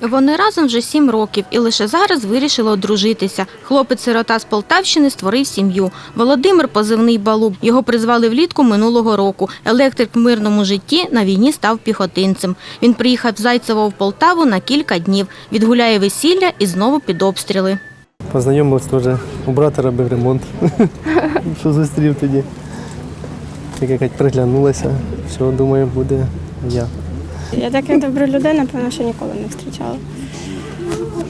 Вони разом вже сім років і лише зараз вирішили одружитися. Хлопець-сирота з Полтавщини створив сім'ю. Володимир позивний Балуб. Його призвали влітку минулого року. Електрик в мирному житті на війні став піхотинцем. Він приїхав з Зайцево в Полтаву на кілька днів. Відгуляє весілля і знову під обстріли. Познайомився теж. У брата робив ремонт. Що зустрів тоді. Якась приглянулася. Все, думаю, буде я. Я так як добра людина, напевно, що ніколи не зустрічала.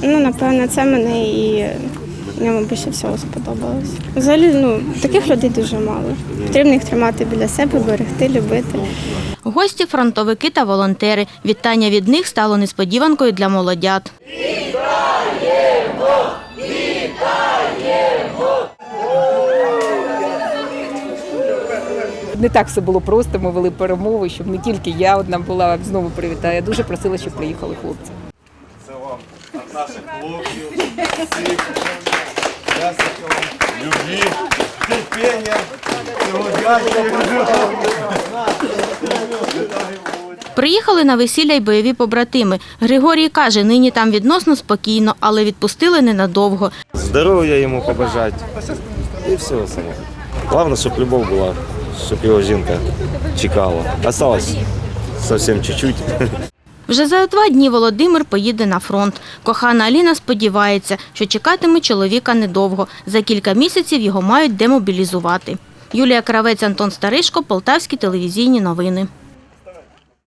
Ну, напевно, це мене і ньому більше всього сподобалось. Взагалі, ну, таких людей дуже мало. Потрібно їх тримати біля себе, берегти, любити. Гості – фронтовики та волонтери. Вітання від них стало несподіванкою для молодят. Не так все було просто. Ми вели перемови, щоб не тільки я одна була знову привітаю. Я дуже просила, щоб приїхали хлопці. наших хлопців, всіх. Щастя вам, любві, терпіння. Приїхали на весілля й бойові побратими. Григорій каже, нині там відносно спокійно, але відпустили ненадовго. Здоров'я йому побажати. І все саме. Головне, щоб любов була, щоб його жінка чекала. Осталось зовсім чуть-чуть. Вже за два дні Володимир поїде на фронт. Кохана Аліна сподівається, що чекатиме чоловіка недовго. За кілька місяців його мають демобілізувати. Юлія Кравець, Антон Старишко, Полтавські телевізійні новини.